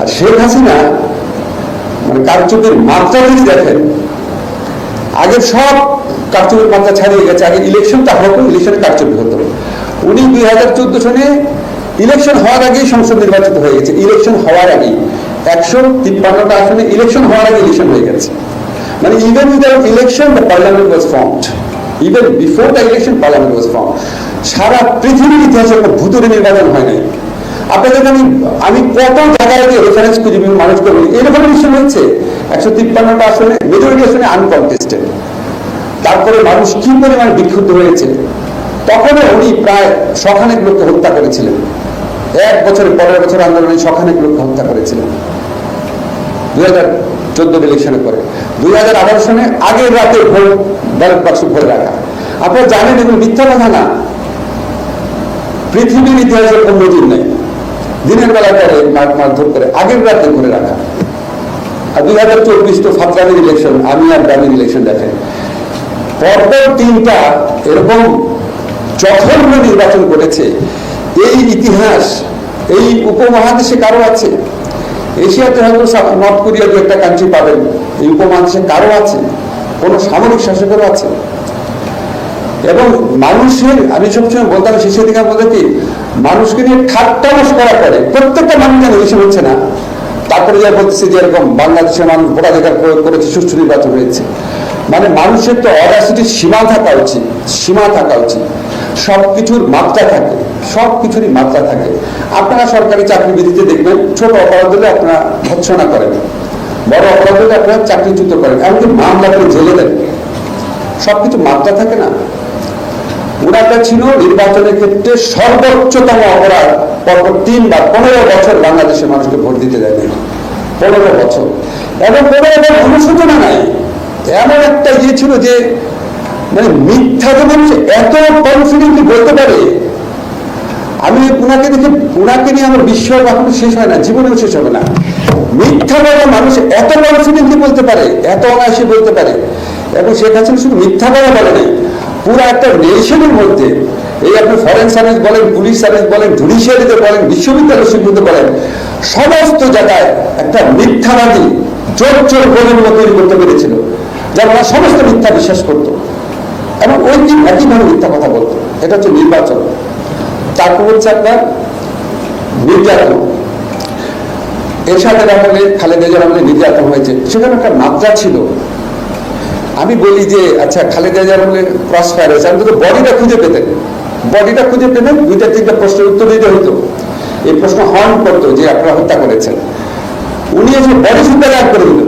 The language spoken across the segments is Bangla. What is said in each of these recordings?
আর শেখ হাসিনা মানে কারচুপির মাত্রা যদি দেখেন, আগের সব কারচুপির মাত্রা ছাড়িয়ে গেছে, আগে ইলেকশনটা হতো, ইলেকশনে কারচুপি হতো। উনি দুই হাজার চোদ্দ সনে ইলেকশন হওয়ার আগেই সংসদ নির্বাচিত হয়ে গেছে। ইলেকশন হওয়ার আগেই একশো তিপ্পান্নটা আসনে ইলেকশন হওয়ার আগে ইলেকশন হয়ে গেছে। মানে even without election the parliament was formed even before the election parliament was form সারা পৃথিবীর ইতিহাসে একটা ভূতুরে নির্বাচন হয় নাই। আপনাদের আমি আমি কত জায়গায় গিয়ে রেফারেন্স খুঁজি মানুষকে বলি এরকম ইলেকশন হচ্ছে একশো তিপ্পান্নটা আসনে মেজরিটি আসনে আনকনটেস্টেড তারপরে মানুষ কি পরিমাণ বিক্ষুব্ধ হয়েছে? তখনও উনি প্রায় শখানেক লোককে হত্যা করেছিলেন। এক বছরের পরের বছর আন্দোলনে শখানেক লোককে হত্যা করেছিলেন। দুই হাজার চোদ্দ ইলেকশনের পরে। দুই হাজার আঠারো সনে আগের রাতে ভোট ব্যালট বাক্স ভরে রাখা। আপনারা জানেন এগুলো মিথ্যা কথা না। পৃথিবীর ইতিহাসে কোনো নজির নেই। দিনের বেলা মাঠ মারধর করে, আগের রাতে ভরে রাখা। আর দুই হাজার চব্বিশ তো ফাতরানের ইলেকশন আমি আর গ্রামের ইলেকশন দেখেন। পরপর তিনটা এরকম জঘন্য নির্বাচন করেছে এই ইতিহাস, এই উপমহাদেশে কারও আছে? এশিয়াতে হয়তো নর্থ কোরিয়া দু একটা কান্ট্রি পাবেন। এই উপমহাদেশে কারও আছে? কোন সামরিক শাসকেরও আছে? এবং মানুষের, আমি সবসময় বলতাম, শেষের দিকে বলতে কি মানুষকে নিয়ে ঠাট্টা করা করে, প্রত্যেকটা মানুষ যেন এসে হচ্ছে না। তারপরে যা বলতেছে যে এরকম বাংলাদেশের মানুষ ভোটাধিকার প্রয়োগ করেছে, সুষ্ঠু নির্বাচন হয়েছে। মানে মানুষের তো অরাসিটির সীমা থাকা উচিত, সীমা থাকা উচিত। সব কিছুর মাত্রা থাকে সব কিছুরই মাত্রা থাকে। আপনারা সরকারি চাকরি বিধিতে দেখবেন, ছোট অপরাধ হলে আপনারা ভৎসনা করেন। বড় অপরাধ হলে আপনারা চাকরিচ্যুত করেন, এমনকি মামলা করে জেলে দেন। সবকিছু মাত্রা থাকে না। ওনাটা ছিল নির্বাচনের ক্ষেত্রে সর্বোচ্চতম অপরাধ পরপর তিনবার পনেরো বছর বাংলাদেশের মানুষকে ভোট দিতে দেয়নি। পনেরো বছর। এবং পনেরো বছর অনুশোচনা নাই। এমন একটা ইয়ে ছিল যে মানে মিথ্যা তো মানুষ এত কনফিডেন্টলি বলতে পারে। আমি উনাকে দেখে, উনাকে নিয়ে আমার বিশ্বাস এখনও শেষ হয় না, জীবনেও শেষ হবে না। মিথ্যা বলা মানুষ এত কনফিডেন্টলি বলতে পারে, এত অনায়াসে বলতে পারে। এবং শেখ হাসিনা শুধু মিথ্যা বলা বলে নাই পুরো একটা নেশনের মধ্যে, এই আপনি ফরেন সার্ভিস বলেন পুলিশ সার্ভিস বলেন জুডিশিয়ারিতে বলেন, বিশ্ববিদ্যালয় স্বীকৃত বলেন, সমস্ত জায়গায় একটা মিথ্যাবাদী চোর চোর প্রজন্ম তৈরি করতে পেরেছিল যারা ওরা সমস্ত মিথ্যা বিশ্বাস করতো। এবং ওই দিন একইভাবে মিথ্যা কথা বলতো। এটা হচ্ছে নির্বাচন। তারপর হচ্ছে আপনার নির্যাতন। এরশাদের আমলে খালেদা জিয়ার আমলে নির্যাতন হয়েছে। সেখানে একটা মাত্রা ছিল। আমি বলি যে আচ্ছা খালেদা জিয়ার আমলে ক্রস ফায়ার হয়েছে, আমি তো বডিটা খুঁজে পেতেন। বডিটা খুঁজে পেতেন দুইটা, তিনটা প্রশ্নের উত্তর দিতে হতো। এই প্রশ্ন হর্ন করতো যে, আপনারা হত্যা করেছেন। উনি এসে বডি শুদ্ধ গায়েব করে দিল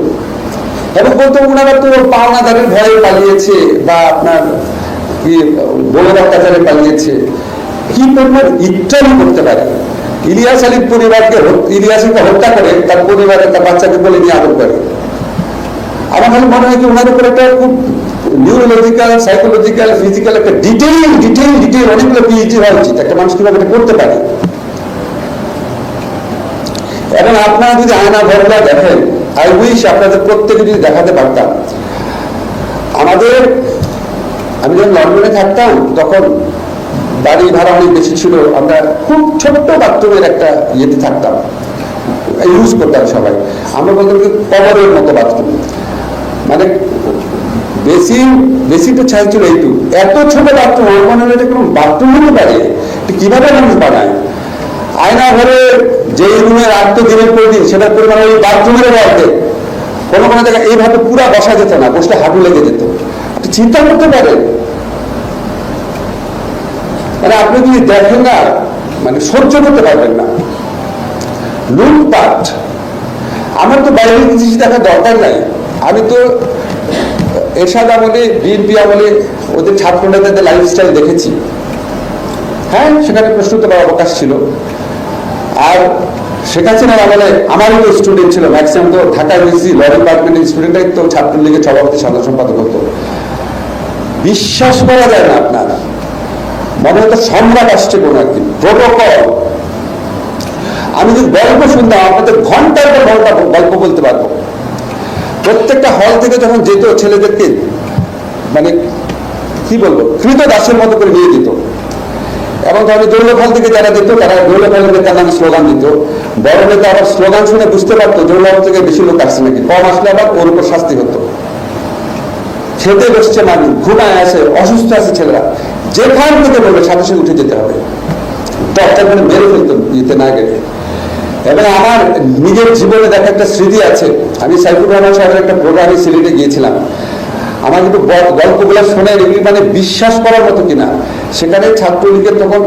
এবং বলতো ওনারা তো পাওনাদারের ভয়ে পালিয়েছে বা আপনার বড় অত্যাচারে পালিয়েছে। কি পরিমাণ ইত্যাদি করতে পারে? ইলিয়াস আলীর পরিবারকে ইলিয়াসকে হত্যা করে তার পরিবারের তার বাচ্চাকে বলে নিয়ে আদর করে। আমার খালি মনে হয় কি ওনার উপর একটা খুব নিউরোলজিক্যাল সাইকোলজিক্যাল ফিজিক্যাল একটা ডিটেইল ডিটেইল ডিটেইল অনেকগুলো পিএইচডি হওয়া উচিত। একটা মানুষ কীভাবে এটা করতে পারে? এবং আপনারা যদি আয়না ঘরগুলা দেখেন আই উইশ আপনাদের প্রত্যেকে যদি দেখাতে পারতাম। আমাদের, আমি যখন লন্ডনে থাকতাম, তখন বাড়ি ভাড়া অনেক বেশি ছিল। আমরা খুব ছোট্ট বাথরুমের একটা ইয়েতে থাকতাম। ইউজ করতাম সবাই। আমরা বলতাম কি কবরের মতো বাথরুম। মানে বেশি বেশি তো ছাই ছিল এত ছোট বাথরুম আমার মনে এটা কোনো বাথরুম হতে পারে। কীভাবে মানুষ বানায়? আয়না ঘরে যে রুমে রাখতো দিনের পর দিন সেটার ওই বাথরুমের কোনো কোনো জায়গায় এইভাবে পুরা বসা যেত না, বসলে হাঁটু লেগে যেত। চিন্তা করতে পারেন। মানে আপনি যদি দেখেন না মানে সহ্য করতে পারবেন না। লুটপাট। আমার তো বাইরের জিনিস দেখার দরকার নাই। আমি তো এরশাদ আমলে, বিএনপি আমলে ওদের ছাত্র নেতাদের লাইফস্টাইল দেখেছি। হ্যাঁ সেখানে প্রশ্ন করার অবকাশ ছিল। আর শেখ হাসিনার আমলে আমারও তো স্টুডেন্ট ছিল। ম্যাক্সিমাম তো ঢাকা ইউনিভার্সিটি ল ডিপার্টমেন্টের স্টুডেন্টরাই তো ছাত্রলীগের সভাপতি, সাধারণ সম্পাদক হতো। বিশ্বাস করা যায় না আপনার। মনে হতো সম্রাট আসছে কোন একদিন। প্রোটোকল আমি যদি গল্প শুনতাম, আপনাদের ঘণ্টার পর ঘণ্টা গল্প বলতে পারব। প্রত্যেকটা হল থেকে যখন যেত ছেলেদেরকে মানে কি বলব, কৃত দাসের মতো করে নিয়ে যেত এবং ধরেন দৌলখাল থেকে যারা দিত, তারা দৌলখাল নেতার নামে স্লোগান দিত? বড় নেতা আবার স্লোগান শুনে বুঝতে পারতো দৌলখাল থেকে বেশি লোক আসছে নাকি? কম আসলে আবার ওর উপর শাস্তি হতো। খেতে বসছে মানুষ ঘুমায় আছে, অসুস্থ আছে ছেলেরা। যেখান থেকে বলবে সাথে সাথে উঠে যেতে হবে। টর্চার করে মেরে ফেলতো ইতে না গেলে। এবং আমার নিজের জীবনে দেখা একটা স্মৃতি আছে। আমি সাইফুর রহমান সাহেবের একটা প্রোগ্রামে সিলেটে গিয়েছিলাম। আমার কিন্তু গল্পগুলো শুনে এগুলি মানে বিশ্বাস করার মতো কিনা। সেখানে ছাত্রলীগের তখন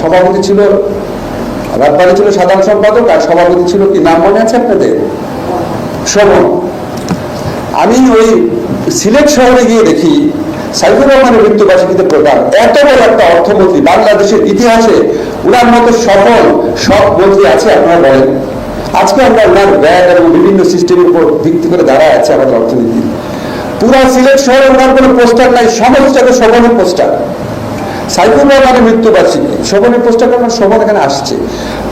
সভাপতি ছিল রাব্বানি ছিল সাধারণ সম্পাদক আর সভাপতি ছিল কি নাম মনে আছে আপনাদের? শ্রবণ আমি ওই সিলেট শহরে গিয়ে দেখি সাইফুর রহমানের মৃত্যুবার্ষিকীতে প্রধান। এত বড় একটা অর্থমন্ত্রী বাংলাদেশের ইতিহাসে উনার মতো সফল সব মন্ত্রী আছে, আপনারা বলেন। আজকে আমরা ওনার ব্যয় এবং বিভিন্ন সিস্টেমের উপর ভিত্তি করে দাঁড়ায় আছে আমাদের অর্থনীতি। পুরা সিলেট শহরে ওনার কোনো পোস্টার নাই, সমস্ত জায়গায় শোভনের পোস্টার। সাইফুর রহমানের মৃত্যুবার্ষিকী। শোভনের পোস্টার কারণ শোভন এখানে আসছে।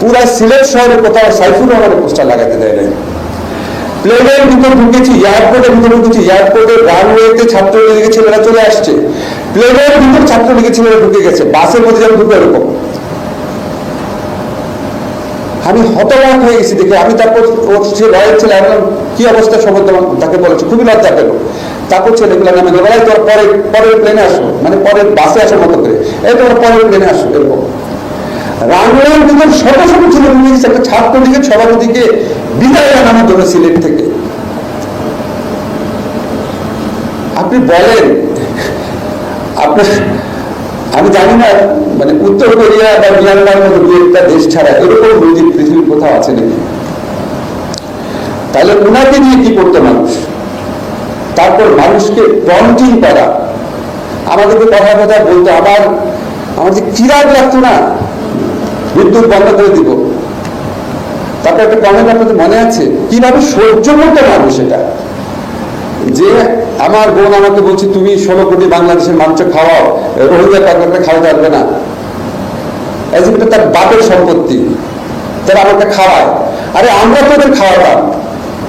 পুরা সিলেট শহরে কোথাও সাইফুর রহমানের পোস্টার লাগাতে দেয় নাই। প্লেনের ভিতর ঢুকেছি, এয়ারপোর্টের ভিতর ঢুকেছি এয়ারপোর্টের রানওয়েতে ছাত্রলীগের ছেলেরা চলে আসছে। প্লেনের ভিতর ছাত্রলীগের ছেলেরা ঢুকে গেছে, বাসের মধ্যে যেন ঢুকে এরকম। আমি হতবাক হয়ে গেছি দেখে। আমি তারপর ওর সে রয়ের ছেলে, আমি কি অবস্থা তোমার? তাকে বলেছে, খুবই লজ্জা পেল। তারপর ছেলেগুলো নামে গেল "এই তোর পরে পরের প্লেনে আসো মানে পরের বাসে আসার মতো করে। এই তোমার পরের প্লেনে আসো, এরকম। রাঙ্গুলার ভিতর ছোট ছোট ছেলে ঢুকে গেছে। একটা ছাত্রলীগের সভাপতিকে বিদায় জানানোর জন্য সিলেট থেকে। আপনি বলেন, আপনার আমি জানি না মানে উত্তর কোরিয়া বা মিয়ানমার মতো দু একটা দেশ ছাড়া এরকম নদী পৃথিবীর কোথাও আছে নাকি? তাহলে ওনাকে নিয়ে কি করতো মানুষ? তারপর মানুষকে টন্টিং করা। আমাদেরকে কথা কথা বলতো, আবার আমার যে কিরাগ লাগতো না। বিদ্যুৎ বন্ধ করে দিব। তারপর একটা কমেন্ট আপনাদের মনে আছে? কীভাবে সহ্য করতো মানুষ এটা? যে আমার বোন আমাকে বলছে, তুমি ষোলো কোটি বাংলাদেশের মাংস খাওয়াও, রোহিঙ্গা পাকড়াটা খাওয়াতে পারবে না। এটা তার বাপের সম্পত্তি, তারা আমাকে খাওয়ায়। আরে আমরা তো ওদের খাওয়াতাম।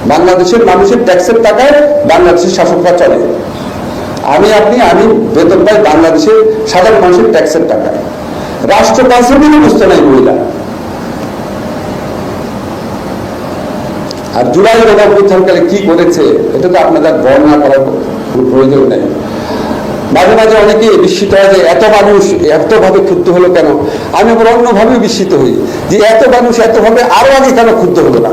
বাংলাদেশের মানুষের ট্যাক্সের টাকায় বাংলাদেশের শাসকরা চলে। আমি, আপনি, আমি বেতন পাই বাংলাদেশের সাধারণ মানুষের ট্যাক্সের টাকায়। রাষ্ট্র কাউন্সিল বুঝতে নাই মহিলা। আর জুলাই গণঅভ্যুত্থানকালে কি করেছে, এটা তো আপনাদের বর্ণনা করার প্রয়োজন নেই। মাঝে মাঝে অনেকে বিস্মিত হয় যে এত মানুষ এতভাবে ক্ষুব্ধ হলো কেন? আমি আবার অন্যভাবে বিস্মিত হই যে এত মানুষ এতভাবে আরও আগে কেন ক্ষুব্ধ হলো না?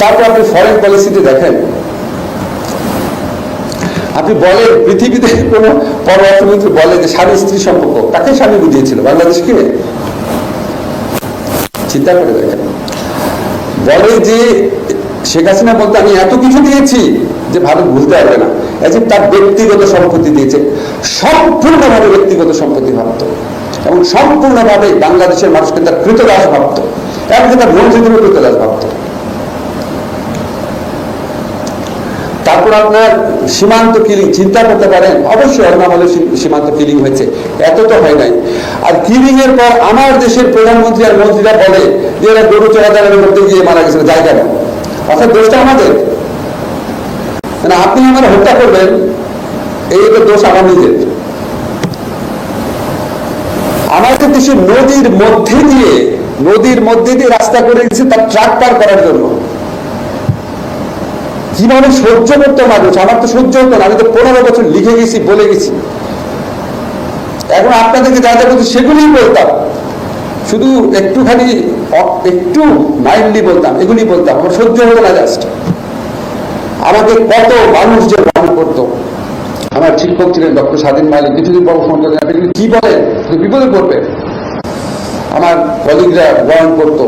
তারপর আপনি ফরেন পলিসিতে দেখেন। আপনি বলেন, পৃথিবীতে কোন পর অর্থমন্ত্রী বলে যে স্বামী স্ত্রী সম্পর্ক তাকে স্বামী বুঝিয়েছিল? বাংলাদেশকে চিন্তা করে দেখেন। বলে যে শেখ হাসিনা বলতে আমি এত কিছু দিয়েছি যে ভারত ভুলতে পারবে না। যে তার ব্যক্তিগত সম্পত্তি দিয়েছে, সম্পূর্ণভাবে ব্যক্তিগত সম্পত্তি ভাবত এবং সম্পূর্ণভাবে বাংলাদেশের মানুষকে তার কৃতদাস ভাবত। এবং তার মন্ত্রীদেরও কৃতদাস ভাবত। তারপর আপনার সীমান্ত কিলিং চিন্তা করতে পারেন, অবশ্যই অরুণামলে সীমান্ত কিলিং হয়েছে। এত তো হয় নাই। আর কিলিং এর পর আমার দেশের প্রধানমন্ত্রী আর মন্ত্রীরা বলে যে এরা গরু চোরাচালানি করতে গিয়ে মারা গেছিল যায় কেন অর্থাৎ দোষটা আমাদের। মানে আপনি আমার হত্যা করবেন, এই তো দোষ আমার নিজের। আমাদের দেশে নদীর মধ্যে দিয়ে, নদীর মধ্যে দিয়ে রাস্তা করে দিচ্ছে তার ট্রাক পার করার জন্য। কীভাবে সহ্য করতো মানুষ আমার তো সহ্য হতো না, আমি তো পনেরো বছর লিখে গেছি, বলে গেছি। এখন আপনাদেরকে যা যা বলছি সেগুলিই বলতাম। শুধু একটুখানি, একটু মাইন্ডলি বলতাম এগুলি বলতাম। আমার সহ্য হতো না জাস্ট আমাকে কত মানুষ যে বহন করতো। আমার শিক্ষক ছিলেন ডক্টর স্বাধীন মালিক কিছুদিন পর ফোন করলেন আপনি কি বলেন? বিপদে পড়বেন। আমার কলিগরা বহন করতো।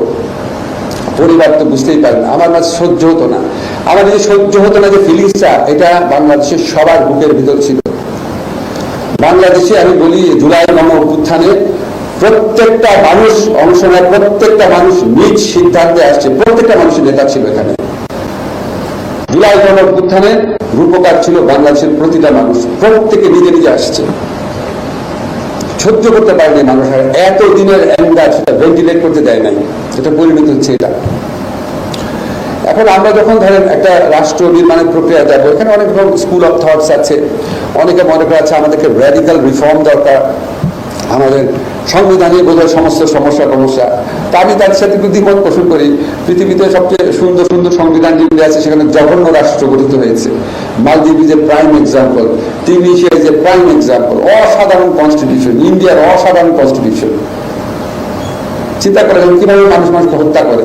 পরিবার তো বুঝতেই পারে না আমার মাঝে সহ্য হতো না। আমার যে সহ্য হতো না যে ফিলিংসটা, এটা বাংলাদেশের সবার বুকের ভিতর ছিল। বাংলাদেশে আমি বলি, জুলাই গণ অভ্যুত্থানে প্রত্যেকটা মানুষ অংশ নেয়, প্রত্যেকটা মানুষ নিজ সিদ্ধান্তে আসছে, প্রত্যেকটা মানুষের নেতা ছিল এখানে। জুলাই গণ অভ্যুত্থানের রূপকার ছিল বাংলাদেশের প্রতিটা মানুষ, প্রত্যেকে নিজে নিজে আসছে। সহ্য করতে পারেনি মানুষ, আর এত দিনের অ্যাঙ্গার সেটা ভেন্টিলেট করতে দেয় নাই, এটা পরিণত হচ্ছে এটা। এখন আমরা যখন ধরেন একটা রাষ্ট্র নির্মাণের প্রক্রিয়া যাব, এখানে অনেক রকম স্কুল অফ থটস আছে। অনেকে মনে করে আছে আমাদেরকে র্যাডিক্যাল রিফর্ম দরকার, আমাদের সংবিধানে বোধহয় সমস্ত সমস্যা সমস্যা। তা আমি তার সাথে একটু দ্বিমত পোষণ করি, পৃথিবীতে সবচেয়ে সুন্দর সুন্দর সংবিধান যেগুলি আছে, সেখানে জঘন্য রাষ্ট্র গঠিত হয়েছে। মালদ্বীপ is a prime example Tunisia is a prime example অসাধারণ কনস্টিটিউশন ইন্ডিয়ার অসাধারণ কনস্টিটিউশন চিন্তা করে কীভাবে মানুষ মানুষকে হত্যা করে।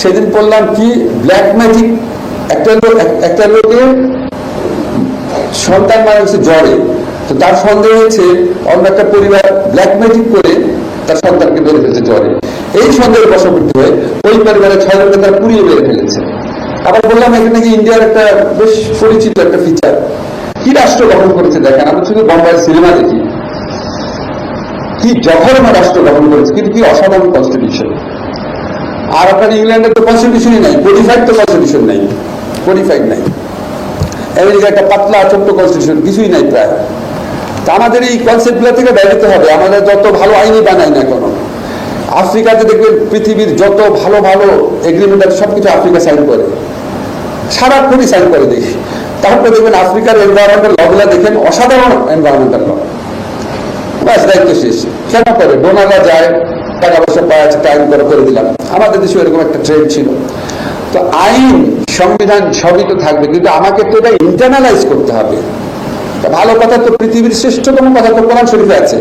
সেদিন বললাম কি ব্ল্যাক ম্যাজিক একটা লোক একটা লোকের সন্তান মারা গেছে জ্বরে। তো তার সন্দেহ হয়েছে, অন্য একটা পরিবার ব্ল্যাক ম্যাজিক করে তার সন্তানকে মেরে ফেলছে জ্বরে। এই সন্দেহের বশবর্তী হয়ে ওই পরিবারের ছয় জনকে তারা পুড়িয়ে মেরে ফেলেছে। আবার বললাম, এখানে কি ইন্ডিয়ার একটা বেশ পরিচিত একটা ফিচার কি রাষ্ট্র গঠন করেছে দেখেন, আমরা শুধু বোম্বাইয়ের সিনেমা দেখি। কি জঘন্য রাষ্ট্র গঠন করেছে, কিন্তু কি অসাধারণ কনস্টিটিউশন আর আপনার ইংল্যান্ডের তো কনস্টিটিউশনই নাই কোডিফাইড তো কনস্টিটিউশন নাই কোডিফাইড নাই। আমেরিকা একটা পাতলা, ছোট্ট কনস্টিটিউশন কিছুই নাই প্রায়। তা আমাদের এই কনসেপ্টগুলো থেকে বেরোতে হবে, আমাদের যত ভালো আইনি বানাই না কেন, আফ্রিকাতে দেখবেন পৃথিবীর যত ভালো ভালো এগ্রিমেন্ট আছে সব কিছু আফ্রিকা সাইন করে। সারাক্ষণই সাইন করে দেখি তারপরে দেখবেন আফ্রিকার এনভায়রনমেন্টাল লগুলা দেখেন অসাধারণ এনভায়রনমেন্টাল ল ব্যাস, দায়িত্ব শেষ। কেন করে? ডোনাররা যায় টাকা পয়সা পাওয়া যাচ্ছে টাইম করে করে দিলাম। আমাদের দেশে এরকম একটা ট্রেন্ড ছিল। তো আইন, সংবিধান সবই তো থাকবে, কিন্তু আমাকে তো এটা ইন্টারনালাইজ করতে হবে। ভালো কথা তো পৃথিবীর শ্রেষ্ঠতম কথা তো কোরআন শরীফে আছে।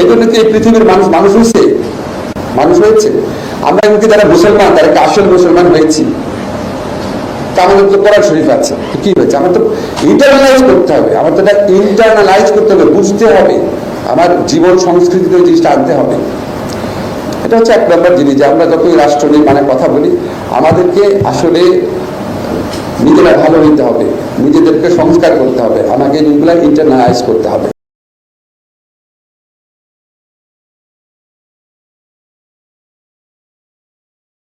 এই জন্য কি এই পৃথিবীর মানুষ মানুষ হয়েছে। মানুষ হয়েছে। আমরা কিন্তু যারা মুসলমান, তারা কি আসল মুসলমান হয়েছি? তা আমাদের তো কোরআন শরীফ আছে। কি হয়েছে? আমার তো ইন্টারনালাইজ করতে হবে। আমার তো এটা ইন্টারনালাইজ করতে হবে, বুঝতে হবে। আমার জীবন সংস্কৃতিতে ওই জিনিসটা আনতে হবে। এটা হচ্ছে এক নম্বর জিনিস যে আমরা যতই রাষ্ট্র নিয়ে মানে কথা বলি, আমাদেরকে আসলে নিজেরা ভালো নিতে হবে, নিজেদেরকে সংস্কার করতে হবে, আমাকে জিনিসগুলো ইন্টারনালাইজ করতে হবে।